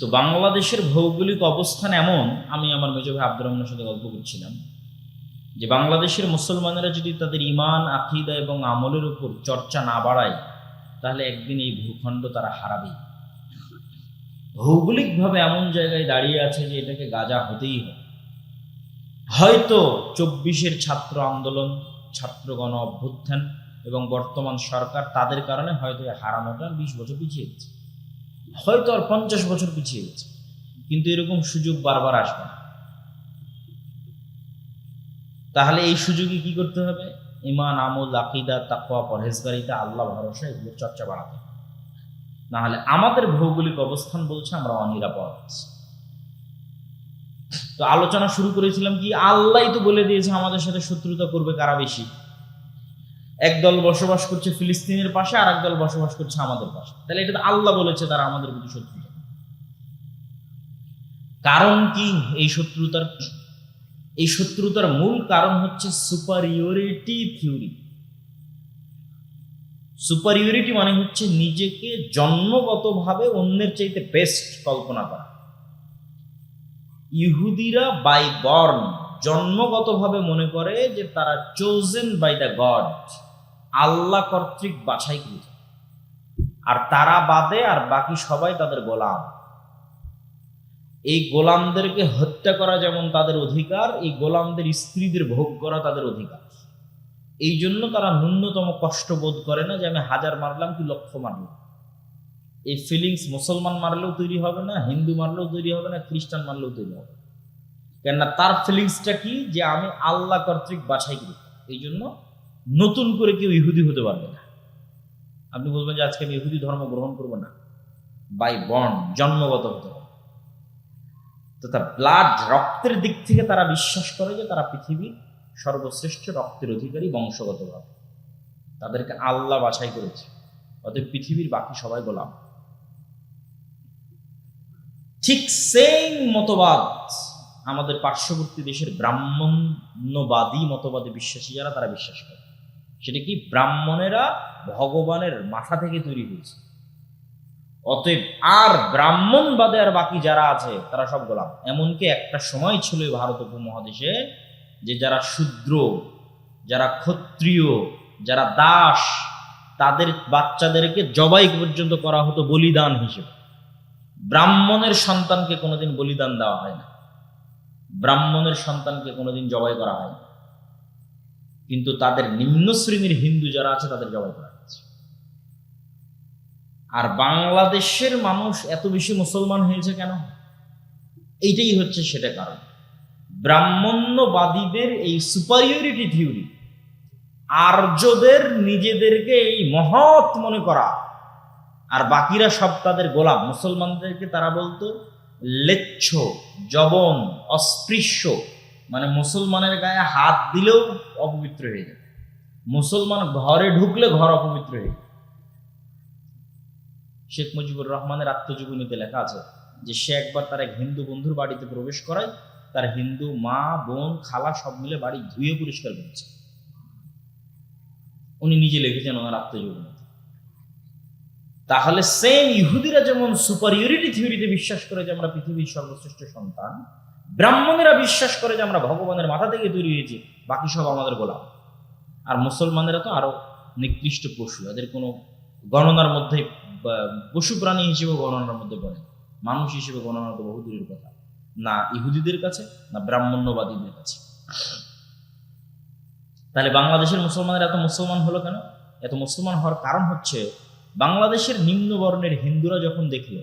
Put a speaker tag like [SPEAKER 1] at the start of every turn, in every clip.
[SPEAKER 1] তো বাংলাদেশের ভৌগোলিক অবস্থান এমন, আমি আমার মেজো ভাই আব্দুর রহমানের সাথে গল্প করছিলাম। যে বাংলাদেশের মুসলমানেরা যদি তাদের ইমান আকিদা এবং আমলের উপর চর্চা না বাড়ায়, তাহলে একদিন এই ভূখণ্ড তারা হারাবেই। ভৌগোলিকভাবে এমন জায়গায় দাঁড়িয়ে আছে যে এটাকে গাজা হতেই হবে। হয়তো চব্বিশের ছাত্র আন্দোলন ছাত্র গণ অভ্যুত্থান এবং বর্তমান সরকার তাদের কারণে হয়তো হারানোটা বিশ বছর পিছিয়ে হয়তো আর পঞ্চাশ বছর পিছিয়ে গেছে। কিন্তু এরকম সুযোগ বারবার আসবে না। তাহলে এই সুযোগে কি করতে হবে? ইমান আমল, আকিদা, তাকওয়া, পরহেজগারিতা, আল্লাহ, ভরসা এগুলোর চর্চা বাড়াতে না হলে আমাদের ভৌগোলিক অবস্থান বলছে আমরা অনিরাপদ তো আলোচনা শুরু করেছিলাম কি? আল্লাহ তো বলে দিয়েছে আমাদের সাথে শত্রুতা করবে কারা বেশি? একদল বসবাস করছে ফিলিস্তিনের পাশে, আর একদল বসবাস করছে আমাদের পাশে। তাহলে এটা আল্লাহ বলেছে তারা আমাদের প্রতি শত্রুতা কারণ কি এই শত্রুতার? এই শত্রুতার মূল কারণ হচ্ছে সুপারিয়রিটি থিওরি সুপারিয়রিটি মানে হচ্ছে নিজেকে জন্মগতভাবে অন্যের চাইতে বেস্ট কল্পনা করা। ইহুদিরা বাই বর্ন জন্মগতভাবে মনে করে যে তারা chosen by the god Allah কর্তৃক বাছাইকৃত আর তারা বাদে আর বাকি সবাই তাদের গোলাম। এই গোলামদেরকে হত্যা করা যেমন তাদের অধিকার, এই গোলামদের স্ত্রীদের ভোগ করা তাদের অধিকার। এই জন্য তারা ন্যূনতম কষ্ট বোধ করে না যে আমি হাজার মারলাম কি লক্ষ মারলাম। এই ফিলিংস মুসলমান মারলেও তৈরি হবে না, হিন্দু মারলেও তৈরি হবে না, খ্রিস্টান মারলেও তৈরি হবে কেননা তার ফিলিংসটা কি? যে আমি আল্লাহ কর্তৃক বাছাই করি এই জন্য নতুন করে কেউ ইহুদি হতে পারবে না। আপনি বলবেন যে আজকে আমি ইহুদি ধর্ম গ্রহণ করব না। বাই বন জন্মগত হতে তো তার ব্লাড রক্তের দিক থেকে তারা বিশ্বাস করে যে তারা পৃথিবীর সর্বশ্রেষ্ঠ রক্তের অধিকারী বংশগতভাবে তাদেরকে আল্লাহ বাছাই করেছে। অতএব পৃথিবীর বাকি সবাই গোলাম। ঠিক সেম মতবাদ আমাদের পার্শ্ববর্তী দেশের ব্রাহ্মণ্যবাদী মতবাদে বিশ্বাসী যারা, তারা বিশ্বাস করে। সেটা কি ব্রাহ্মণেরা ভগবানের মাথা থেকে তৈরি হয়েছে। অতএব আর ব্রাহ্মণবাদে আর বাকি যারা আছে, তারা সব গোলাম। এমনকি একটা সময় ছিল ভারত উপমহাদেশে যে যারা শূদ্র, যারা ক্ষত্রিয়, যারা দাস, তাদের বাচ্চাদেরকে জবাই পর্যন্ত করা হতো বলিদান হিসেবে। ব্রাহ্মণের সন্তানকে কোনোদিন বলিদান দেওয়া হয় না। ব্রাহ্মণের সন্তানকে কোনোদিন জবাই করা হয় না। কিন্তু তাদের নিম্ন শ্রেণির হিন্দু যারা আছে, তাদের জবাই করা হয়েছে। আর বাংলাদেশের মানুষ এত বেশি মুসলমান হয়েছে কেন? এইটাই হচ্ছে সেটা কারণ। ব্রাহ্মণ্যবাদীদের এই সুপারিয়রিটি থিওরি আর্যদের নিজেদেরকে এই মহৎ মনে করা, আর বাকিরা সব তাদের গোলাম। মুসলমানদেরকে তারা বলতো, লেচ্ছ জবন অস্পৃশ্য মানে মুসলমানের গায়ে হাত দিলেও অপবিত্র হয়ে যায়। মুসলমান ঘরে ঢুকলে ঘর অপবিত্র হয়ে যায়। শেখ মুজিবুর রহমানের আত্মজীবনীতে লেখা আছে যে, সে একবার তার এক হিন্দু বন্ধুর বাড়িতে প্রবেশ করায়, তার হিন্দু মা, বোন, খালা সব মিলে বাড়ি ধুয়ে পরিষ্কার করেছে। উনি নিজে লিখেছেন ওনার আত্মজীবনী তাহলে সেম ইহুদিরা যেমন সুপারিয়রিটি থিওরিতে বিশ্বাস করে যে আমরা পৃথিবীর সর্বশ্রেষ্ঠ সন্তান ব্রাহ্মণেরা বিশ্বাস করে যে আমরা ভগবানের মাথা থেকে তৈরি হয়েছি, বাকি সব আমাদের গোলাম। আর মুসলমানেরা তো আরও নিকৃষ্ট পশু, এদের কোনো গণনার মধ্যে পশু প্রাণী হিসেবে গণনার মধ্যে পড়ে মানুষ হিসেবে গণনা তো বহু দূরের কথা। না ইহুদিদের কাছে, না ব্রাহ্মণ্যবাদীদের কাছে। তাহলে বাংলাদেশের মুসলমানের এত মুসলমান হলো কেন? এত মুসলমান হওয়ার কারণ হচ্ছে, বাংলাদেশের নিম্ন বর্ণের হিন্দুরা যখন দেখল,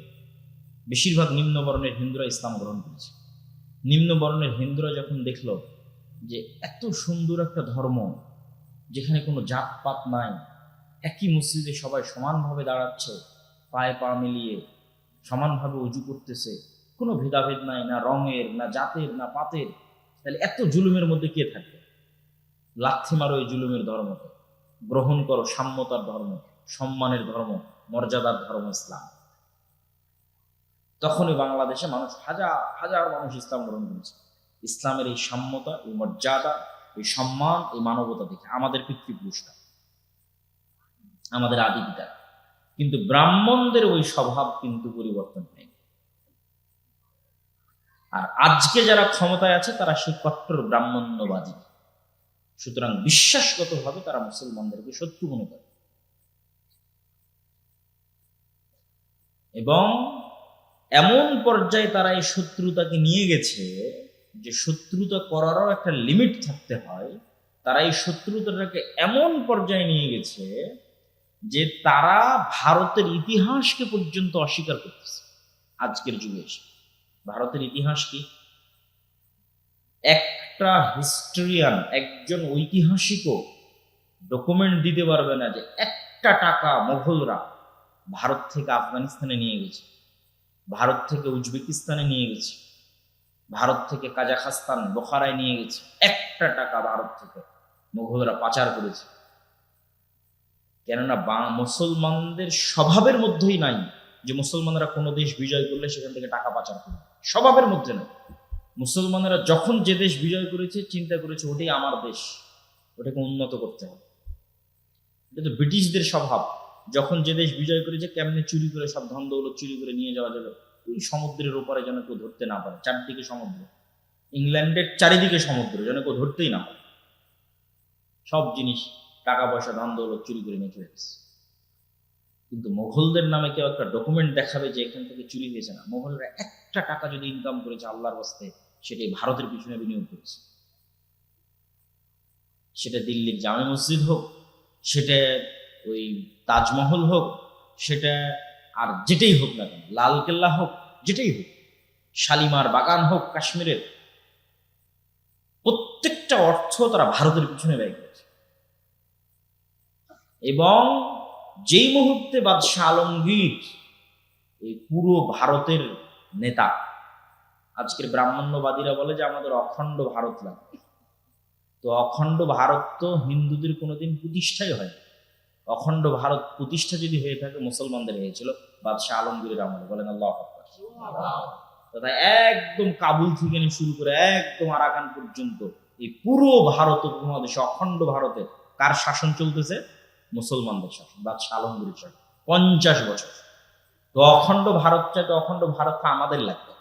[SPEAKER 1] বেশিরভাগ নিম্ন বর্ণের হিন্দুরা ইসলাম গ্রহণ করেছে। নিম্ন বর্ণের হিন্দুরা যখন দেখল যে এত সুন্দর একটা ধর্ম, যেখানে কোনো জাতপাত নাই, একই মসজিদে সবাই সমানভাবে দাঁড়াচ্ছে, পায়ে পা মিলিয়ে সমানভাবে উজু করতেছে, কোনো ভেদাভেদ নাই, না রঙের, না জাতের, না পাতের, তাহলে এত জুলুমের মধ্যে কে থাকবে? লাথি মারো এই জুলুমের ধর্মকে। গ্রহণ করো সাম্যতার ধর্ম, সম্মানের ধর্ম, মর্যাদার ধর্ম ইসলাম। তখনই বাংলাদেশে মানুষ হাজার হাজার মানুষ ইসলাম গ্রহণ করেছে। ইসলামের এই সাম্যতা, এই মর্যাদা, এই সম্মান, এই মানবতা দেখে আমাদের পিতৃপুরুষরা, আমাদের আদি পিতা কিন্তু ব্রাহ্মণদের ওই স্বভাব কিন্তু পরিবর্তন হয়নি। আর আজকে যারা ক্ষমতায় আছে, তারা সেই কট্টর ব্রাহ্মণ্যবাদী। সুতরাং বিশ্বাসগতভাবে তারা মুসলমানদেরকে শত্রু মনে করে। এবং এমন পর্যায়ে তারা এই শত্রুতাকে নিয়ে গেছে যে শত্রুতা করারও একটা লিমিট থাকতে হয়, তারা এই শত্রুতাটাকে এমন পর্যায়ে নিয়ে গেছে যে তারা ভারতের ইতিহাসকে পর্যন্ত অস্বীকার করতেছে। আজকের যুগে এসে। ভারতের ইতিহাস কি? একটা হিস্টোরিয়ান একজন ঐতিহাসিকও ডকুমেন্ট দিতে পারবে না যে একটা টাকা মোঘলরা ভারত থেকে আফগানিস্তানে নিয়ে গেছে। ভারত থেকে উজবেকিস্তানে নিয়ে গেছে। ভারত থেকে কাজাখাস্তান, বোখারায় নিয়ে গেছে। একটা টাকা ভারত থেকে মোঘলরা পাচার করেছে। কেননা বা, মুসলমানদের স্বভাবের মধ্যেই নাই যে মুসলমানরা কোনো দেশ বিজয় করলে সেখান থেকে টাকা পাচার করবে। স্বভাবের মধ্যে নাই। মুসলমানেরা যখন যে দেশ বিজয় করেছে, চিন্তা করেছে, ওটাই আমার দেশ। ওটাকে উন্নত করতে হবে। এটা তো ব্রিটিশদের স্বভাব। যখন যে দেশ বিজয় করেছে, কেমনে চুরি করে সব ধন দৌলত চুরি করে নিয়ে যাওয়া যাবে? ওই সমুদ্রের ওপারে যেন কেউ ধরতে না পারে। চারদিকে সমুদ্র। ইংল্যান্ডের চারিদিকে সমুদ্র, যেন কেউ ধরতেই না পারে। সব জিনিস টাকা পয়সা ধন দৌলত চুরি করে নিয়ে চলে গেছে। কিন্তু মোঘলদের নামে কেউ একটা ডকুমেন্ট দেখাবে যে এখান থেকে চুরি হয়েছে না। মোঘলরা একটা টাকা যদি ইনকাম করেছে আল্লাহর বাস্তে, সেটাই ভারতের পিছনে বিনিয়োগ করেছে। সেটা দিল্লির জামে মসজিদ হোক, সেটা ওই তাজমহল হোক, সেটা আর যেটাই হোক না কেন লালকেল্লা হোক, যেটাই হোক, শালিমার বাগান হোক, কাশ্মীরের, প্রত্যেকটা অর্থ তারা ভারতের পিছনে ব্যয় করেছে। এবং যেই মুহূর্তে বাদশাহ আলমগীর, এই পুরো ভারতের নেতা, আজকের ব্রাহ্মণ্যবাদীরা বলে যে আমাদের অখণ্ড ভারত লাগবে। তো অখণ্ড ভারত তো হিন্দুদের কোনোদিন প্রতিষ্ঠাই হয় অখণ্ড ভারত প্রতিষ্ঠা যদি হয়ে থাকে, মুসলমানদের হয়েছিল বাদশাহ আলমগীরের আমলে। বলেন আল্লাহ তথা একদম কাবুল থেকে শুরু করে একদম আরাকান পর্যন্ত এই পুরো ভারত উপমহাদেশে, অখণ্ড ভারতে কার শাসন চলতেছে? মুসলমানদের শাসন, বাদশাহ আলমগীরের শাসন। পঞ্চাশ বছর। তো অখণ্ড ভারত চাইতে অখণ্ড ভারতটা আমাদের লাগবে।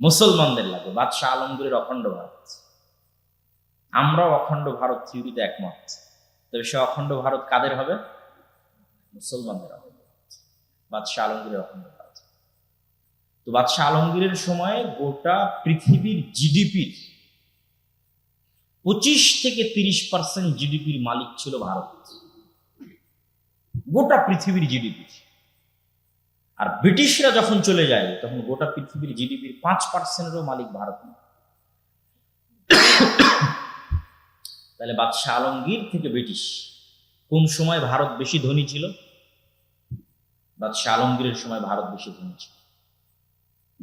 [SPEAKER 1] মুসলমানদের লাগবে, বাদশাহ আলমগীরের অখণ্ড ভারত। আমরাও অখণ্ড ভারত থিওরিতে একমত। তবে সে অখণ্ড ভারত কাদের হবে? মুসলমানদের হবে। বাদশাহ আলমগীরের অখণ্ড ভারত। তো বাদশাহ আলমগীরের সময় গোটা পৃথিবীর জিডিপির পঁচিশ থেকে তিরিশ পার্সেন্ট জিডিপির মালিক ছিল ভারত। গোটা পৃথিবীর জিডিপি। আর ব্রিটিশরা যখন চলে যায়, তখন গোটা পৃথিবীর জিডিপির পাঁচ পার্সেন্টেরও মালিক ভারত তাহলে বাদশাহ আলমগীর থেকে ব্রিটিশ। কোন সময় ভারত বেশি ধনী ছিল? বাদশাহ আলমগীরের সময় ভারত বেশি ধনী ছিল।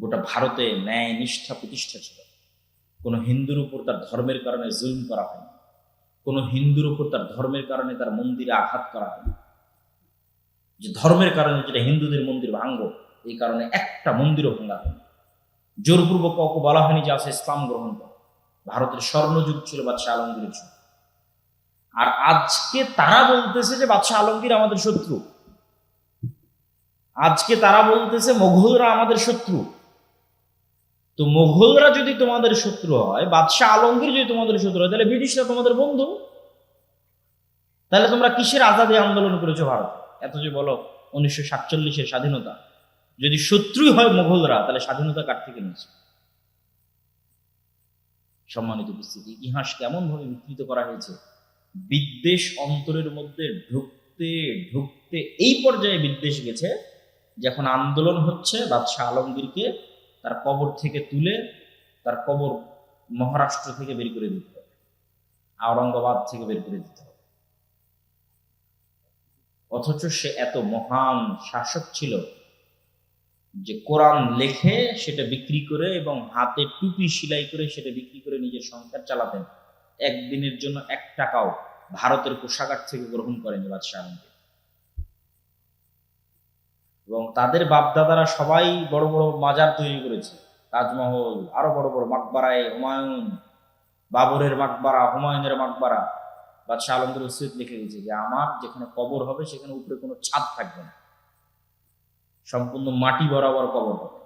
[SPEAKER 1] গোটা ভারতে ন্যায়, নিষ্ঠা, প্রতিষ্ঠা ছিল। কোনো হিন্দুর উপর তার ধর্মের কারণে জুলুম করা হয়নি। কোনো হিন্দুর উপর তার ধর্মের কারণে তার মন্দিরে আঘাত করা হয়নি। যে ধর্মের কারণে যেটা হিন্দুদের মন্দির ভাঙ্গ, এই কারণে একটা মন্দিরও ভাঙা হয়নি। জোরপূর্বক কাউকে বলা হয়নি যে আছে ইসলাম গ্রহণ কর। ভারতের স্বর্ণযুগ ছিল বাদশাহ আলমগীরের যুগ। আর আজকে তারা বলতেছে যে বাদশাহ আলমগীর আমাদের শত্রু। আজকে তারা বলতেছে মোঘলরা আমাদের শত্রু। তো মোঘলরা যদি তোমাদের শত্রু হয়, বাদশাহ আলমগীর যদি তোমাদের শত্রু হয়, তাহলে ব্রিটিশরা তোমাদের বন্ধু। তাহলে তোমরা কিসের আজাদী আন্দোলন করেছ ভারত? এত যে বলো, উনিশশো সাতচল্লিশের স্বাধীনতা। যদি শত্রুই হয় মোঘলরা, তাহলে স্বাধীনতা কার থেকে নিয়েছে? সম্মানিত উপস্থিতি, ইতিহাস কেমন ভাবে বিকৃত করা হয়েছে? বিদ্বেষ অন্তরের মধ্যে ঢুকতে ঢুকতে এই পর্যায়ে বিদ্বেষ গেছে, যখন আন্দোলন হচ্ছে, বাদশাহ আলমগীরকে তার কবর থেকে তুলে তার কবর মহারাষ্ট্র থেকে বের করে দিতে হবে। আওরঙ্গাবাদ থেকে বের করে দিতে হবে। অথচ সে এত মহান শাসক ছিল যে কোরআন লেখে সেটা বিক্রি করে এবং হাতে টুপি সেলাই করে সেটা বিক্রি করে নিজের সংসার চালাতেন। একদিনের জন্য এক টাকাও ভারতের কোষাগার থেকে গ্রহণ করেনি বাদশাহ আলমগীর। এবং তাদের বাপদাদারা সবাই বড় বড় মাজার তৈরি করেছে। তাজমহল, আরও বড় বড় মাকবারায় হুমায়ুন, বাবরের মাকবারা, হুমায়ুনের মাকবারা। বাদশাহ আলমগীর ওসিয়ত লিখে গেছে যে, আমার যেখানে কবর হবে, সেখানে উপরে কোনো ছাদ থাকবে না। সম্পূর্ণ মাটি বরাবর কবর হবে।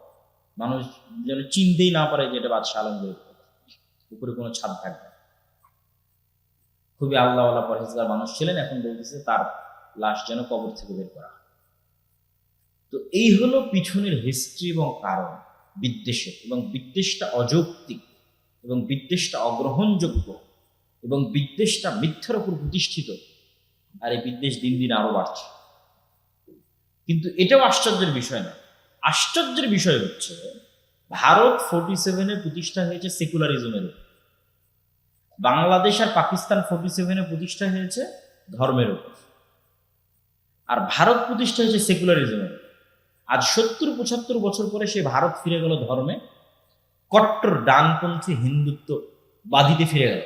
[SPEAKER 1] মানুষ যেন চিনতেই না পারে যে এটা বাদশাহ আলমগীর উপরে। কোনো ছাদ থাকবে। খুবই আল্লাহওয়ালা পরহেজগার মানুষ ছিলেন, এখন বলতেছে তার লাশ যেন কবর থেকে বের করা তো এই হলো পিছনের হিস্ট্রি এবং কারণ বিদ্বেষের এবং বিদ্বেষটা অযৌক্তিক, এবং বিদ্বেষটা অগ্রহণযোগ্য, এবং বিদ্বেষটা মিথ্যার উপর প্রতিষ্ঠিত, আর এই বিদ্বেষ দিন দিন আরও বাড়ছে। কিন্তু এটাও আশ্চর্যের বিষয় না। আশ্চর্যের বিষয় হচ্ছে, ভারত ফোর্টি সেভেনে প্রতিষ্ঠা হয়েছে সেকুলারিজমের উপর। বাংলাদেশ আর পাকিস্তান ফোর্টি সেভেনে প্রতিষ্ঠা হয়েছে ধর্মের উপর। আর ভারত প্রতিষ্ঠা হয়েছে সেকুলারিজমের। আজ সত্তর পঁচাত্তর বছর পরে সে ভারত ফিরে গেল ধর্মে, কট্টর ডানপন্থী হিন্দুত্ব বাদিতে ফিরে গেল।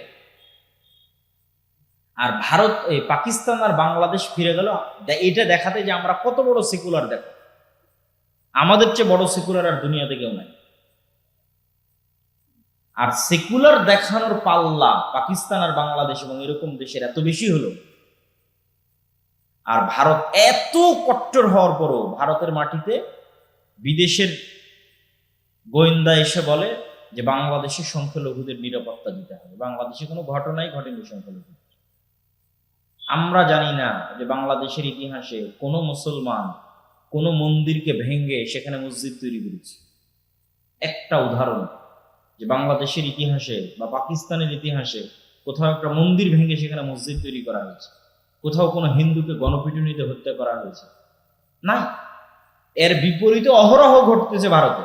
[SPEAKER 1] আর ভারত, এই পাকিস্তান আর বাংলাদেশ ফিরে গেল এটা দেখাতে যে আমরা কত বড় সেকুলার দেখো। আমাদের চেয়ে বড় সেকুলার আর দুনিয়াতে কেউ নাই। আর সেকুলার দেখানোর পাল্লা পাকিস্তান আর বাংলাদেশ এবং এরকম দেশের এত বেশি হলো। আর ভারত এত কট্টর হওয়ার পরও ভারতের মাটিতে বিদেশের গোয়েন্দা এসে বলে যে বাংলাদেশের সংখ্যালঘুদের নিরাপত্তা দিতে হবে। বাংলাদেশে কোনো ঘটনাই ঘটেনি সংখ্যালঘু আমরা জানি না যে বাংলাদেশের ইতিহাসে কোনো মুসলমান কোনো মন্দিরকে ভেঙে সেখানে মসজিদ তৈরি করেছে। একটা উদাহরণ যে বাংলাদেশের ইতিহাসে বা পাকিস্তানের ইতিহাসে কোথাও একটা মন্দির ভেঙে সেখানে মসজিদ তৈরি করা হয়েছে। কোথাও কোনো হিন্দুকে গণপিটুনিতে হত্যা করা হয়েছে। না, এর বিপরীতে অহরহ ঘটতেছে ভারতে।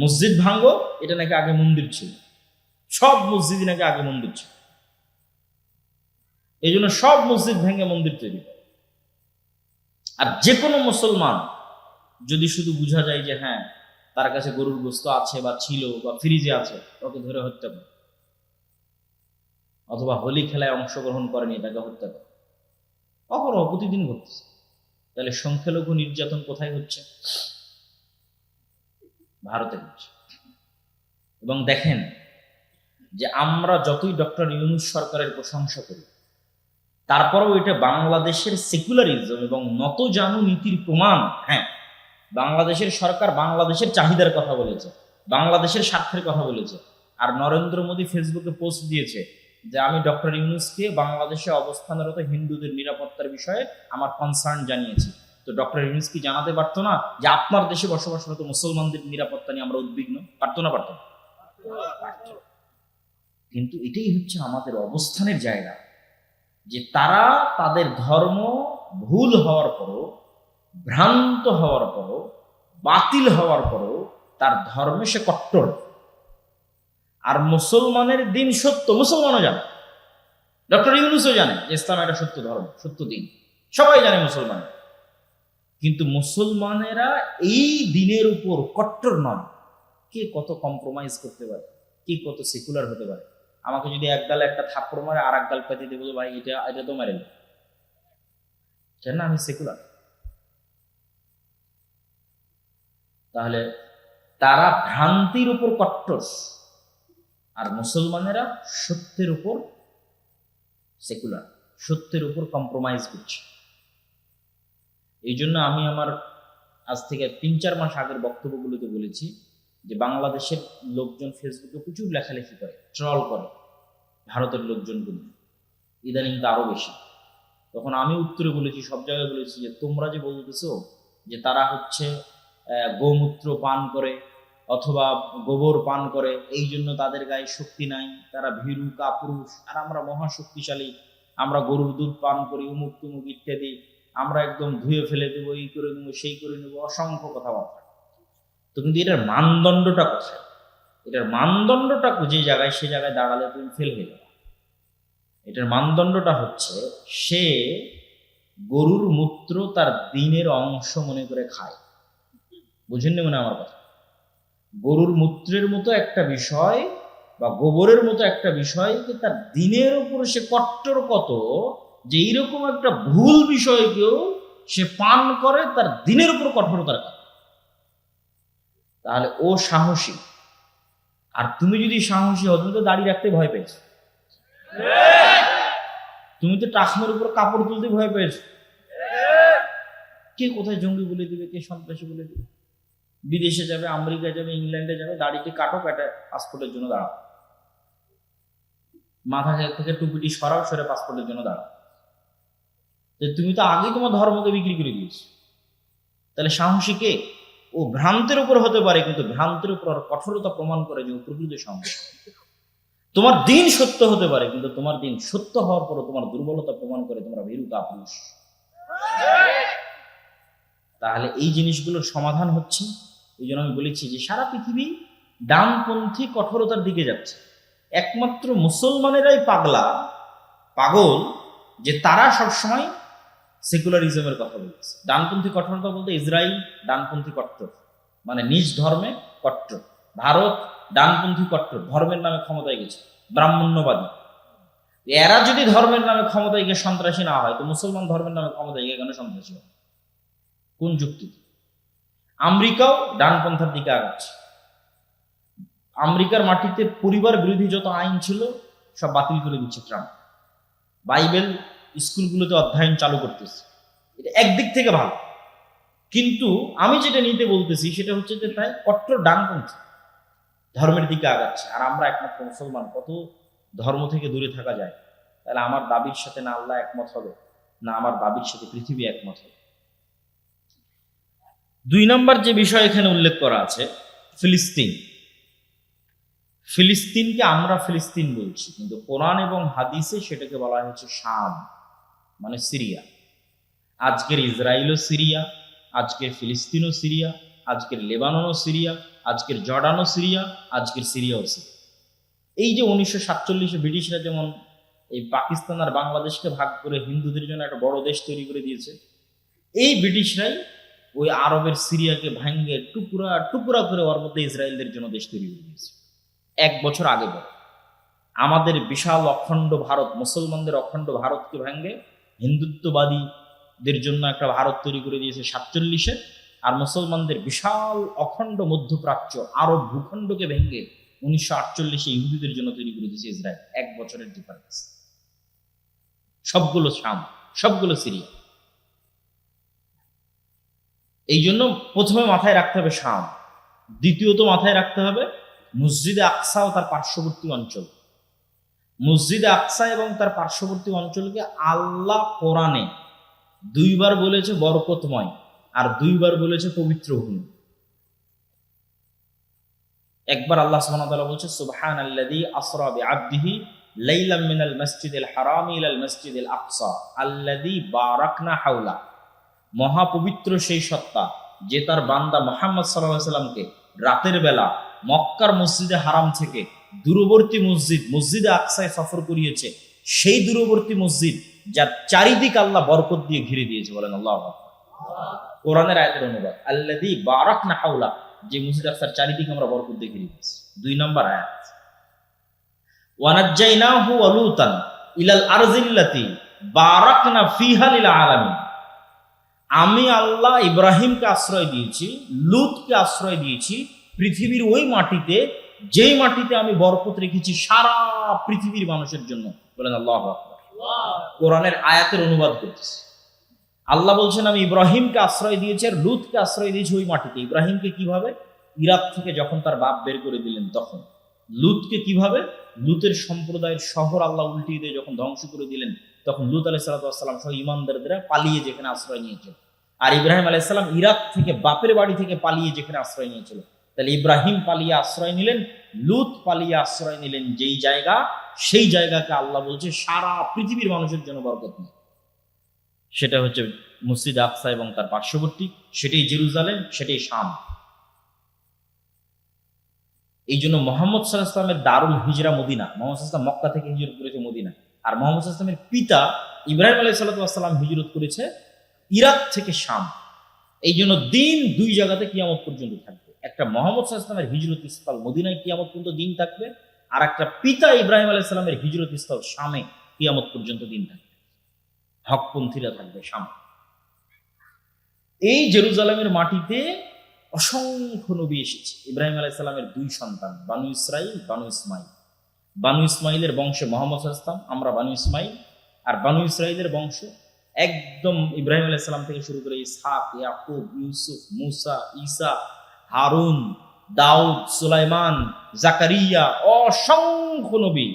[SPEAKER 1] মসজিদ ভাঙ্গ, এটা নাকি আগে মন্দির ছিল। সব মসজিদ নাকি আগে মন্দির ছিল। এই জন্য সব মসজিদ ভেঙে মন্দির তৈরি করে। আর যে কোনো মুসলমান যদি শুধু বোঝা যায় যে হ্যাঁ তার কাছে গরুর গোস্ত আছে বা ছিল বা ফ্রিজে আছে, ওকে ধরে হত্যা করে। অথবা হোলি খেলায় অংশগ্রহণ করেনি তাকে হত্যা করে। অহরহ প্রতিদিন ঘটতেছে। তাহলে সংখ্যালঘু নির্যাতন কোথায় হচ্ছে? ভারতে হচ্ছে। এবং দেখেন যে আমরা যতই ডক্টর ইউনুস সরকারের প্রশংসা করি, তারপরেও এটা বাংলাদেশের সেকুলারিজম এবং নতজানু নীতির প্রমাণ হ্যাঁ বাংলাদেশের সরকার বাংলাদেশের চাহিদার কথা বলেছে, বাংলাদেশের স্বার্থের কথা বলেছে। আর নরেন্দ্র মোদী ফেসবুকে পোস্ট দিয়েছে যে, আমি ডক্টর ইউনুসকে বাংলাদেশে অবস্থানরত হিন্দুদের নিরাপত্তার বিষয়ে আমার কনসার্ন জানিয়েছি। তো ডক্টর ইউনুস কি জানাতে পারতো না যে, আপনার দেশে বসবাসরত মুসলমানদের নিরাপত্তা নিয়ে আমরা উদ্বিগ্ন? পারতো না, পারতো কিন্তু এটাই হচ্ছে আমাদের অবস্থানের জায়গা, যে তারা তাদের ধর্ম ভুল হওয়ার পরও ভ্রান্ত হওয়ার পরও, বাতিল হওয়ার পরও তার ধর্মে সে কট্টর। আর মুসলমানের দিন সত্য, মুসলমানও জানে। ডক্টর ইউনুসও জানে যে ইসলাম একটা সত্য ধর্ম, সত্য দিন। সবাই জানে মুসলমান কিন্তু মুসলমানেরা এই দিনের উপর কট্টর নয়। কে কত কম্প্রোমাইজ করতে পারে? কে কত সেকুলার হতে পারে? আমাকে যদি এক একটা থাপ্পড় মারে আর এক গাল পেতে দেবো ভাই, এটা এটা তো মেরে কেন আমি সেকুলার তাহলে তারা ভ্রান্তির উপর কট্টর। আর মুসলমানেরা সত্যের উপর সেকুলার সত্যের উপর কম্প্রোমাইজ করছে। এই জন্য আমি আমার আজ থেকে তিন চার মাস আগের বক্তব্যগুলোতে বলেছি যে বাংলাদেশের লোকজন ফেসবুকে প্রচুর লেখালেখি করে ট্রল করে, ভারতের লোকজনগুলো ইদানিং তো আরও বেশি। তখন আমি উত্তরে বলেছি, সব জায়গায় বলেছি যে তোমরা যে বলতেছো যে তারা হচ্ছে গোমূত্র পান করে অথবা গোবর পান করে, এই জন্য তাদের গায়ে শক্তি নাই। তারা ভীরু, কাপুরুষ, আর আমরা মহাশক্তিশালী। আমরা গরুর দুধ পান করি, উমুক তুমুক ইত্যাদি। আমরা একদম ধুয়ে ফেলে দেবো, এই করে দেবো সেই করে নেব, অসংখ্য কথাবার্তা। তো কিন্তু এটার মানদণ্ডটা কোথায়? এটার মানদণ্ডটা যে জায়গায় সে জায়গায় দাঁড়ালে তুমি ফেল হয়ে যাবে। এটার মানদণ্ডটা হচ্ছে, সে গরুর মূত্র তার দিনের অংশ মনে করে খায়। বুঝেননি মনে আমার কথা? গরুর মূত্রের মতো একটা বিষয় বা গোবরের মতো একটা বিষয় যে তার দিনের উপর সে কট্টর কত যে এইরকম একটা ভুল বিষয়কেও সে পান করে, তার দিনের উপর কঠোরতার কারণে। তাহলে ও সাহসী। আর তুমি যদি সাহসী হও, তুমি তো দাড়ি রাখতে ভয় পেয়েছ। তুমি তো টাকমের উপর কাপড় তুলতে ভয় পেয়েছ। কে কোথায় জঙ্গি বলে দিবে, কে সন্ত্রাসী বলে দিবে? বিদেশে যাবে, আমেরিকা যাবে, ইংল্যান্ডে যাবে দাড়িটি কাটো কাটে পাসপোর্টের জন্য দাঁড়াও। মাথা থেকে টুপিটি সরাও, সরে পাসপোর্টের জন্য দাঁড়াও। যে তুমি তো আগেই তোমার ধর্মকে বিক্রি করে দিয়েছ। তাহলে সাহসী কে? ও ভ্রান্তের উপর হতে পারে, কিন্তু ভ্রান্তের উপর কঠোরতা প্রমাণ করে যে ও প্রকৃত সাহসী তোমার দিন সত্য হতে পারে, কিন্তু তোমার দিন সত্য হওয়ার পরও তোমার দুর্বলতা প্রমাণ করে তোমরা ভীরু কাপুরুষ তাহলে এই জিনিসগুলোর সমাধান হচ্ছে এই জন্য আমি বলেছি যে সারা পৃথিবী ডানপন্থী কঠোরতার দিকে যাচ্ছে। একমাত্র মুসলমানেরাই পাগলা, পাগল, যে তারা সবসময় সেকুলারিজমের কথা বলছে ডানপন্থী কঠোরতা বলতে ইসরায়েল ডানপন্থী কট্টর মানে নিজ ধর্মে কট্টর। ভারত ডানপন্থী কট্টর, ধর্মের নামে ক্ষমতায় গেছে, ব্রাহ্মণ্যবাদী। এরা যদি ধর্মের নামে ক্ষমতায় গিয়ে সন্ত্রাসী না হয়, তো মুসলমান ধর্মের নামে ক্ষমতায় গিয়ে কেন সন্ত্রাসী হয় কোন যুক্তিতে আমেরিকাও ডানপন্থার দিকে আগাচ্ছে। আমেরিকার মাটিতে পরিবার বিরোধী যত আইন ছিল, সব বাতিল করে দিচ্ছে ট্রাম্প। বাইবেল স্কুলগুলোতে অধ্যয়ন চালু করতেছে। এটা একদিক থেকে ভালো। কিন্তু আমি যেটা নিতে বলতেছি, সেটা হচ্ছে যে তাই কট্টর ডানপন্থী ধর্মের দিকে আগাচ্ছে। আর আমরা একমাত্র মুসলমান, কত ধর্ম থেকে দূরে থাকা যায়? তাহলে আমার দাবির সাথে না আল্লাহ একমত হবে? না আমার দাবির সাথে পৃথিবী একমত হবে? দুই নম্বর যে বিষয় এখানে উল্লেখ করা আছে, ফিলিস্তিন। ফিলিস্তিনকে আমরা ফিলিস্তিন বলছি, কিন্তু কোরআন এবং হাদিসে সেটাকে বলা হয়েছে শাম মানে সিরিয়া। আজকের ইসরায়েলও সিরিয়া, আজকের ফিলিস্তিনও সিরিয়া, আজকের লেবাননও সিরিয়া, আজকের জর্ডানও সিরিয়া, আজকের সিরিয়াও সিরিয়া। এই যে উনিশশো সাতচল্লিশে ব্রিটিশরা যেমন এই পাকিস্তান আর বাংলাদেশকে ভাগ করে হিন্দুদের জন্য একটা বড় দেশ তৈরি করে দিয়েছে, এই ব্রিটিশরাই ওই আরবের সিরিয়াকে ভাঙ্গে টুকরা টুকরা করে ওর মধ্যে ইসরায়েলদের জন্য দেশ তৈরি করে দিয়েছে। এক বছর আগে আমাদের বিশাল অখণ্ড ভারত, মুসলমানদের অখণ্ড ভারতকে ভাঙ্গে হিন্দুত্ববাদীদের জন্য একটা ভারত তৈরি করে দিয়েছে সাতচল্লিশে। আর মুসলমানদের বিশাল অখণ্ড মধ্যপ্রাচ্য, আরব ভূখণ্ডকে ভেঙ্গে উনিশশো আটচল্লিশে ইহুদিদের জন্য তৈরি করে দিয়েছে ইসরায়েল। এক বছরের ডিফারেন্স সবগুলো শাম, সবগুলো সিরিয়া। এই জন্য প্রথমে মাথায় রাখতে হবে শাম। দ্বিতীয়ত মাথায় রাখতে হবে মসজিদে আকসা ও তার পার্শ্ববর্তী অঞ্চল। মসজিদে আকসা এবং তার পার্শ্ববর্তী অঞ্চলকে আল্লাহ কোরআনে দুইবার বলেছে বরকতময় আর দুইবার বলেছে পবিত্র ভূমি একবার আল্লাহ সুবহানাহু বলছে সুবহান আল্লাযী আসরা বিআবদিহি লাইলাম মিনাল মাসজিদিল হারাম ইলাল মাসজিদিল আকসা আল্লাযী বারাকনা হাওলা। মহাপবিত্র সেই সত্তা যে তার বান্দা মোহাম্মদ সাল্লাল্লাহু সাল্লামকে রাতের বেলা মক্কার মসজিদে হারাম থেকে দূরবর্তী মসজিদ, মসজিদে আকসায় সফর করিয়েছে, সেই দূরবর্তী মসজিদ যার চারিদিক আল্লাহ বরকত দিয়ে ঘিরে দিয়েছে বলেন আল্লাহ কোরআনের আয়াতের অনুবাদ আল্লাদি বারাক না হাউলা যে মসজিদ আকসার চারিদিক আমরা বরকত দিয়ে ঘিরে দিয়েছি। দুই নম্বর আয়াত ওয়ানাজ্জাইনাহু ওয়ালুতান ইলাল আরজিল্লাতি বারাকনা ফিহা লিল আলামিন। আমি আল্লাহ ইব্রাহিমকে আশ্রয় দিয়েছি, লুতকে আশ্রয় দিয়েছি, পৃথিবীর ওই মাটিতে, যেই মাটিতে আমি বরকত রেখেছি সারা পৃথিবীর মানুষের জন্য। বলেন আল্লাহ কোরআনের আয়াতের অনুবাদ করতেছি। আল্লাহ বলছেন, আমি ইব্রাহিমকে আশ্রয় দিয়েছি আর লুতকে আশ্রয় দিয়েছি ওই মাটিতে। ইব্রাহিমকে কীভাবে? ইরাক থেকে যখন তার বাপ বের করে দিলেন তখন। লুতকে কীভাবে? লুতের সম্প্রদায়ের শহর আল্লাহ উল্টিয়ে দিয়ে যখন ধ্বংস করে দিলেন, তখন লুত আলাহ সাল্লাম সহ ইমানদারদের পালিয়ে যেখানে আশ্রয় নিয়েছিল আর ইব্রাহিম আলাইসাল্লাম ইরাক থেকে বাপের বাড়ি থেকে পালিয়ে যেখানে আশ্রয় নিয়েছিল। তাহলে ইব্রাহিম পালিয়ে আশ্রয় নিলেন, লুত পালিয়ে আশ্রয় নিলেন যেই জায়গা, সেই জায়গাকে আল্লাহ বলছে সারা পৃথিবীর মানুষের জন্য বরকত নেই সেটা হচ্ছে মসজিদ আকসা এবং তার পার্শ্ববর্তী, সেটাই জেরুজালেম, সেটাই শাম। এই জন্য মোহাম্মদ সাল্লাহামের দারুল হিজরা মদিনা, মোহাম্মদ সাল্লাম মক্কা থেকে হিজরত করেছে মদিনা। আর মোহাম্মদ সাল্লামের পিতা ইব্রাহিম আলাই সাল্লাম হিজরত করেছে ইরাক থেকে শাম। এই জন্য দিন দুই জায়গাতে কিয়ামত পর্যন্ত থাকবে। একটা মোহাম্মদ সাল্লামের হিজরত স্থল মদিনায় কিয়ামত পর্যন্ত দিন থাকবে, আর একটা পিতা ইব্রাহিম আলাই সাল্লামের হিজরত স্থল শামে কিয়ামত পর্যন্ত দিন থাকবে। হকপন্থীরা থাকবে শাম। এই জেরুজালেমের মাটিতে অসংখ্য নবী এসেছে। ইব্রাহিম আলাইসাল্লামের দুই সন্তান, বানু ইসরাইল বানু ইসমাইল বানু ইসমাইলের বংশে মোহাম্মদ ইসলাম আমরা বানু ইসমাইল আর বানু ইসরাইলের বংশ একদম ইব্রাহিম আলাইসাল্লাম থেকে শুরু করে ইসহাক, ইয়াকুব, ইউসুফ, মুসা, ঈসা, হারুন, দাউদ, সুলাইমান, জাকারিয়া অসংখ্য নবী,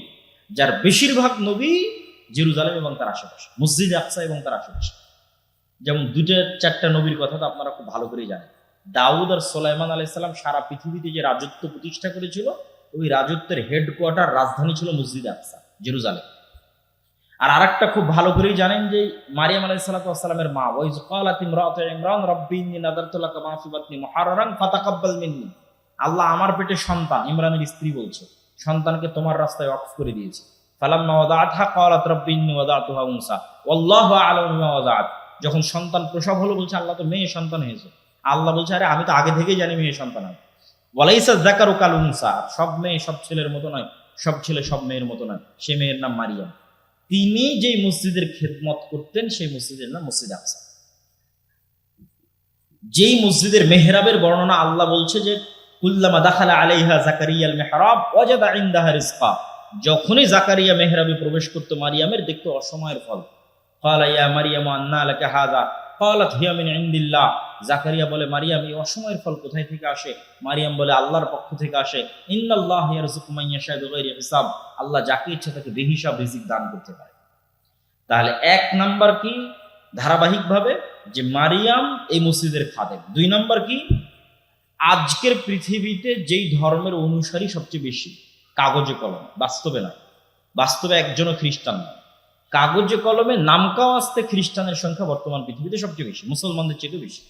[SPEAKER 1] যার বেশিরভাগ নবী জেরুজালেম এবং তার আশেপাশে, মসজিদ আকসা এবং তার আশেপাশে। যেমন দুইটা চারটা নবীর কথা তো আপনারা খুব ভালো করেই জানেন। দাউদ আর সোলাইমান আলাইসাল্লাম সারা পৃথিবীতে যে রাজত্ব প্রতিষ্ঠা করেছিল, ওই রাজত্বের হেডকোয়ার্টার রাজধানী ছিল মসজিদ আকসা, জেরুজালেম। আর আরেকটা খুব ভালো করেই জানেন যে মারিয়াম আলাইহিস সালাতু ওয়াসসালামের মা ইমরাতু ইমরান, রাব্বি ইন্নী নাযারতু লাকা মা ফি বাতনি মুহাররান, ফাতাকাব্বাল মিন্নি। আল্লাহ আমার পেটে সন্তান, ইমরানের স্ত্রী বলছে, সন্তানকে তোমার রাস্তায় অফ করে দিয়েছে। ফালাম্মা ওয়াদাআতহা, ক্বালাত রাব্বি ইন্নী ওয়াদাতুহা উনসা। যখন সন্তান প্রসব হলো, বলছে, আল্লাহ তো মেয়ে সন্তান হয়েছে। আল্লাহ বলছে, আরে, আমি তো আগে থেকেই জানি মেয়ে সন্তান হবে। ওয়ালাইসা যাকারু কাল উনসা, সব মেয়ে সব ছেলের মতো নয়, সব ছেলে সব মেয়ের মতো নয়। সে মেয়ের নাম মারিয়াম। তিনি যেই মসজিদের খেদমত করতেন, সেই মসজিদের নাম মসজিদ আকসা। যেই মসজিদের মেহরাবের বর্ণনা আল্লাহ বলছে যে, কুল্লামা দাখালা আলাইহা জাকারিয়াল মেহরাব, ওয়াজাদা ইনদাহা রিজকা। যখনই জাকারিয়া মেহরাবে প্রবেশ করতো মারিয়ামের, দেখতো অসময়ের ফল। ফালা ইয়া মারিয়াম আন্না লাকা হাযা কলাত হিয়ামিন জাকারিয়া বলে, মারিয়াম, এই অসময়ের ফল কোথায় থেকে আসে? মারিয়াম বলে, আল্লাহর পক্ষ থেকে আসে। হিসাব। আল্লাহ যাকে ইচ্ছা তাকে বেহিসাব, রিজিক দান করতে পারে। তাহলে এক নাম্বার কি? ধারাবাহিকভাবে যে মারিয়াম এই মসজিদের খাদেম। দুই নাম্বার কি? আজকের পৃথিবীতে যেই ধর্মের অনুসারী সবচেয়ে বেশি, কাগজে কলম। বাস্তবে না। বাস্তবে একজনও খ্রিস্টান নয়। কাগজে কলমে নামকাও আসতে খ্রিস্টানের সংখ্যা বর্তমান পৃথিবীতে সবচেয়ে বেশি, মুসলমানদের চেয়ে বেশি।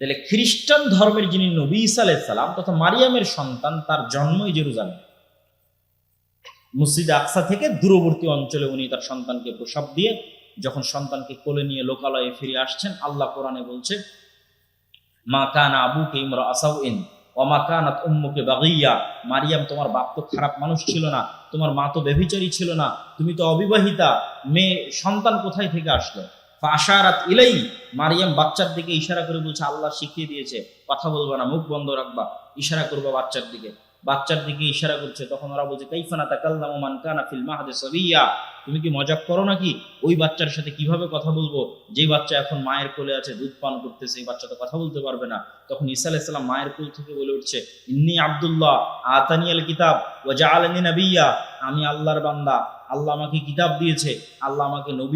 [SPEAKER 1] তাহলে খ্রিস্টান ধর্মের যিনি নবী ইসা আলাইসালাম তথা মারিয়ামের সন্তান, তার জন্মই জেরুজালেম। মসজিদ আকসা থেকে দূরবর্তী অঞ্চলে উনি তার সন্তানকে প্রসব দিয়ে যখন সন্তানকে কোলে নিয়ে লোকালয়ে ফিরে আসছেন, আল্লাহ কোরআনে বলছে, মা কানা আবুকে ইমরা আসাউ ইন ওমা কানাত উম্মুকে বাগিয়া। মারিয়াম, তোমার বাপ তো খারাপ মানুষ ছিল না, তোমার মা তো ব্যভিচারী ছিল না, তুমি তো অবিবাহিতা, মেয়ে, সন্তান কোথায় থেকে আসলো? আশারাত ইলাই মারিয়াম বাচ্চার দিকে ইশারা করে বলছে, আল্লাহ শিখিয়ে দিয়েছে, কথা বলবা না, মুখ বন্ধ রাখবা, ইশারা করবা বাচ্চার দিকে। বাচ্চার দিকে ইশারা করছে, তখন ওরা বলছে কাইফানা তাকাল্লামু মান কানা ফিল মাহদে সাবিয়া তুমি কি মজাক করো নাকি? ওই বাচ্চার সাথে কীভাবে কথা বলব? যেই বাচ্চা এখন মায়ের কোলে আছে, দুধ পান করতেছে, এই বাচ্চা তো কথা বলতে পারবে না। তখন ঈসা আলাইসাল্লাম মায়ের কোল থেকে বলে উঠছে, ইন্নি আব্দুল্লাহ আতানিয়াল কিতাব ও জাআলানি নাবিয়্যা আমি আল্লাহর বান্দা, আল্লাহ আমাকে কিতাব দিয়েছে, আল্লাহ আমাকে নবী